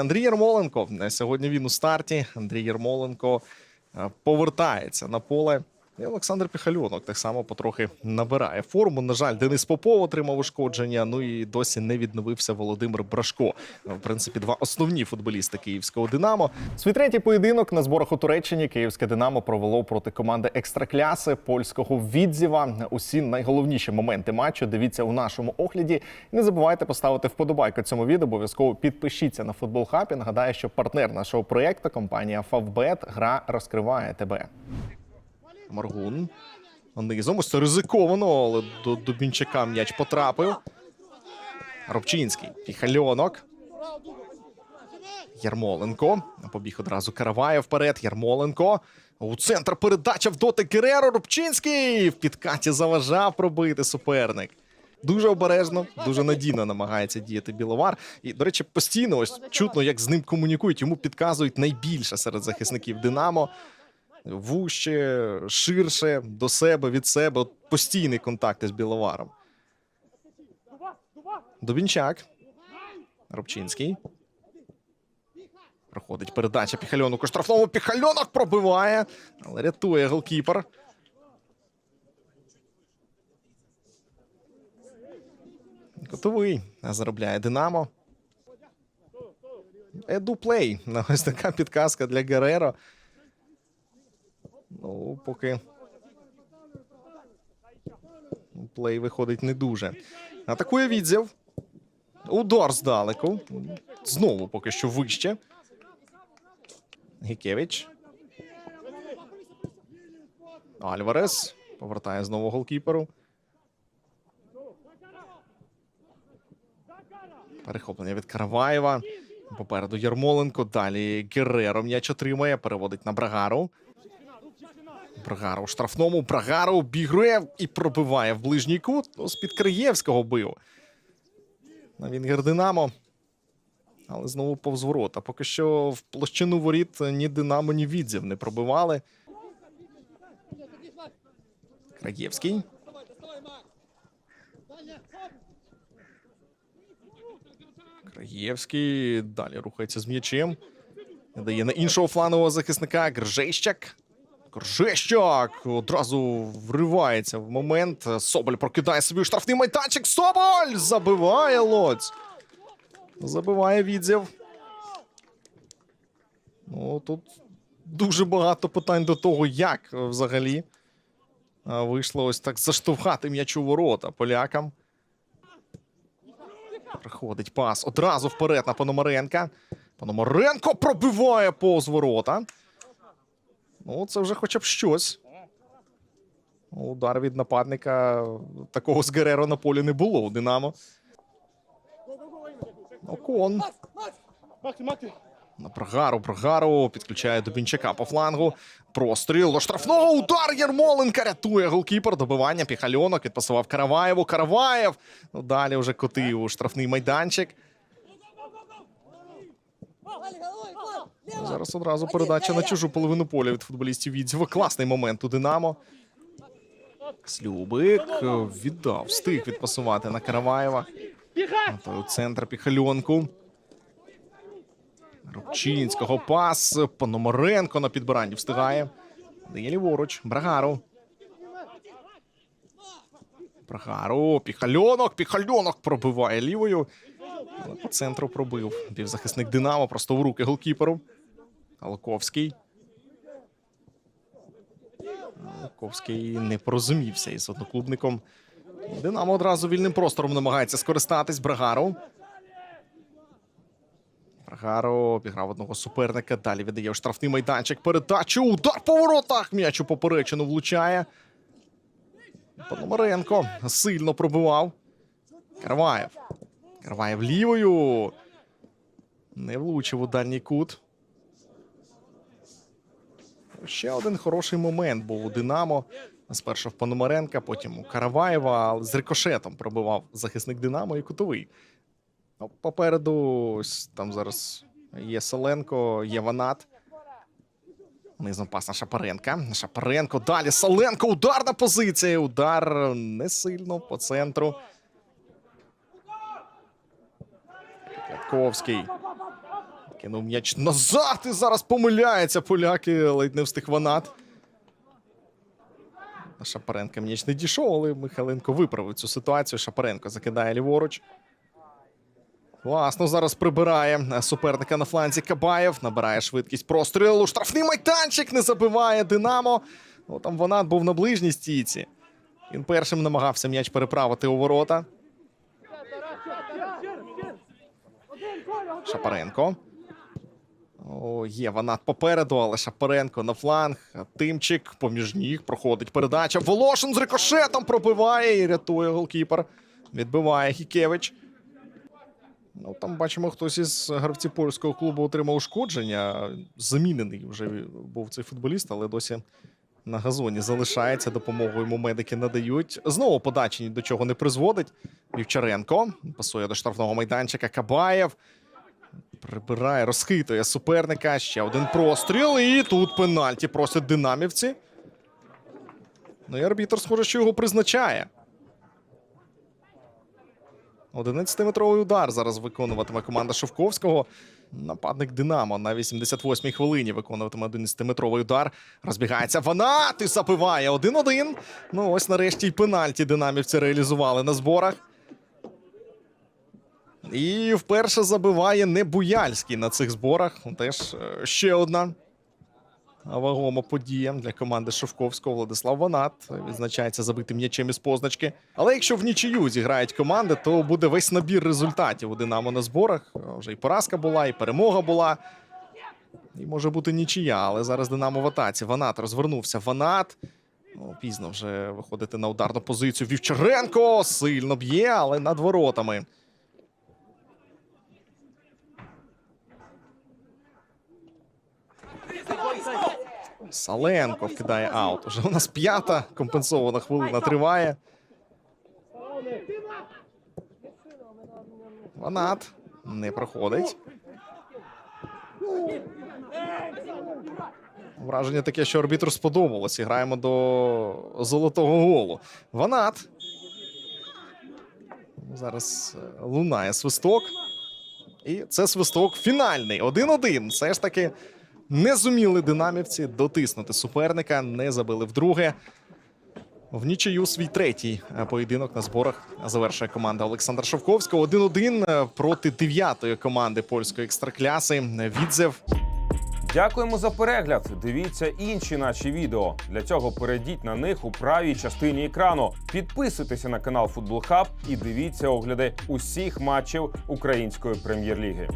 Андрій Ярмоленко сьогодні він у старті. Андрій Єрмоленко е, повертається на поле. І Олександр Піхальонок так само потрохи набирає форму. На жаль, Денис Попов отримав ушкодження. Ну і досі не відновився Володимир Брашко. В принципі, два основні футболісти київського Динамо. Свій третій поєдинок на зборах у Туреччині київське Динамо провело проти команди екстракляси польського відзіва. Усі найголовніші моменти матчу дивіться у нашому огляді. Не забувайте поставити вподобайку цьому відео. Обов'язково підпишіться на футбол Хаб. І Нагадаю, що партнер нашого проєкту компанія Фавбет гра розкриває тебе. Маргун. Низом ось це ризиковано, але до Дубінчака м'яч потрапив. Робчинський. Піхальонок. Ярмоленко. Побіг одразу Караваєв вперед. Ярмоленко. У центр передача в дотик Гереро. Рубчинський в підкаті заважав пробити суперник. Дуже обережно, дуже надійно намагається діяти Біловар. І, до речі, постійно ось чутно, як з ним комунікують. Йому підказують найбільше серед захисників Динамо. Вуще, ширше до себе, від себе. От постійний контакт із Біловаром. Дубінчак. Робчинський. Проходить передача Піхальонку. Штрафному Піхальонок пробиває, але рятує голкіпер. Готовий. Заробляє Динамо. Еду плей. Ось така підказка для Гереро. Ну, поки. Плей виходить не дуже. Атакує відзяв. Удар здалеку. Знову поки що вище. Гікевич. Альварес. Повертає знову голкіперу. Перехоплення від Караваєва. Попереду Ярмоленко. Далі Герреро м'яч отримує. Переводить на Брагару. Брагару у штрафному. Брагару обігрує і пробиває в ближній кут. Ну, з-під Криєвського бив. На Вінгер Динамо. Але знову повз ворота. Поки що в площину воріт ні Динамо, ні Відзів не пробивали. Краєвський. Краєвський далі рухається з м'ячем. Дає на іншого фланового захисника Гржещак. Гржещак одразу вривається в момент. Соболь прокидає собі штрафний майданчик. Соболь забиває лоць. Забиває відзяв. Ну, тут дуже багато питань до того, як взагалі вийшло ось так заштовхати м'яч у ворота полякам. Приходить пас одразу вперед на Пономаренка. Пономаренко пробиває повз ворота. Ну, це вже хоча б щось. Удар від нападника такого з Гереро на полі не було у Динамо. Окон. На Брагару, Брагару підключає Дубінчака по флангу. Простріл до штрафного удар Єрмоленка рятує голкіпер. Добивання Піхальонок відпасував Караваєву. Караваєв. Ну, далі вже котив у штрафний майданчик. Зараз одразу передача на чужу половину поля від футболістів Відзєва. Класний момент у Динамо. Слюбик е, віддав, встиг відпасувати на Караваєва. Той у центр Піхальонку. Рубчинського пас. Пономаренко на підбиранні встигає. Дає ліворуч. Брагару. Брагару. Піхальонок. Піхальонок пробиває лівою. По центру пробив. Півзахисник Динамо просто в руки голкіперу. Алковський. Алковський не порозумівся із одноклубником. Динамо одразу вільним простором намагається скористатись. Брагару. Брагаро обіграв одного суперника. Далі віддає в штрафний майданчик. Передачу. Удар по воротах. М'яч у поперечину влучає. Пономаренко сильно пробивав. Карваєв. Карваєв лівою. Не влучив у дальній кут. Ще один хороший момент був у Динамо. Спершу в Пономаренка, потім у Караваєва, але з рикошетом пробивав захисник Динамо і кутовий. Ну, попереду там зараз є Соленко, є Ванат. Низом пас Шапаренка. Шапаренко далі. Соленко. Ударна позиція. Удар не сильно по центру. Пятковський. Кинув м'яч назад і зараз помиляється поляки. Ледь не встиг ванат. На Шапаренка м'яч не дійшов, але Михайленко виправив цю ситуацію. Шапаренко закидає ліворуч. Класно зараз прибирає суперника на фланзі Кабаєв. Набирає швидкість прострілу. Штрафний майданчик не забиває Динамо. Ну, там Ванат був на ближній стійці. Він першим намагався м'яч переправити у ворота. Шапаренко. О, є Ванат попереду, але Шапаренко на фланг. Тимчик поміж ніг проходить передача. Волошин з рикошетом пробиває і рятує голкіпер. Відбиває Хікевич. Ну, там бачимо, хтось із гравців польського клубу отримав ушкодження. Замінений вже був цей футболіст, але досі на газоні залишається. Допомогу йому медики надають. Знову подачі ні до чого не призводить. Вівчаренко пасує до штрафного майданчика. Кабаєв прибирає, розхитує суперника. Ще один простріл. І тут пенальті просять динамівці. Ну і арбітр, схоже, що його призначає. 11-метровий удар зараз виконуватиме команда Шовковського. Нападник Динамо на 88-й хвилині виконуватиме 11-метровий удар. Розбігається Ванат і запиває 1-1. Ну ось нарешті й пенальті динамівці реалізували на зборах. І вперше забиває не Буяльський на цих зборах. Теж е, ще одна вагома подія для команди Шовковського. Владислав Ванат відзначається забитим м'ячем із позначки. Але якщо в нічию зіграють команди, то буде весь набір результатів у Динамо на зборах. Вже і поразка була, і перемога була. І може бути нічия, але зараз Динамо в атаці. Ванат розвернувся. Ванат. Ну, пізно вже виходити на ударну позицію. Вівчаренко сильно б'є, але над воротами. Саленко вкидає аут. Уже у нас п'ята компенсована хвилина триває. Ванат не проходить. Враження таке, що арбітру сподобалось. І граємо до золотого голу. Ванат. Зараз е, лунає свисток. І це свисток фінальний. 1-1. Все ж таки не зуміли динамівці дотиснути суперника, не забили вдруге. В нічию свій третій е, поєдинок на зборах завершує команда Олександра Шовковського. 1-1 проти дев'ятої команди польської екстракляси Відзев. Дякуємо за перегляд. Дивіться інші наші відео. Для цього перейдіть на них у правій частині екрану. Підписуйтеся на канал Футбол Хаб і дивіться огляди усіх матчів української прем'єр-ліги.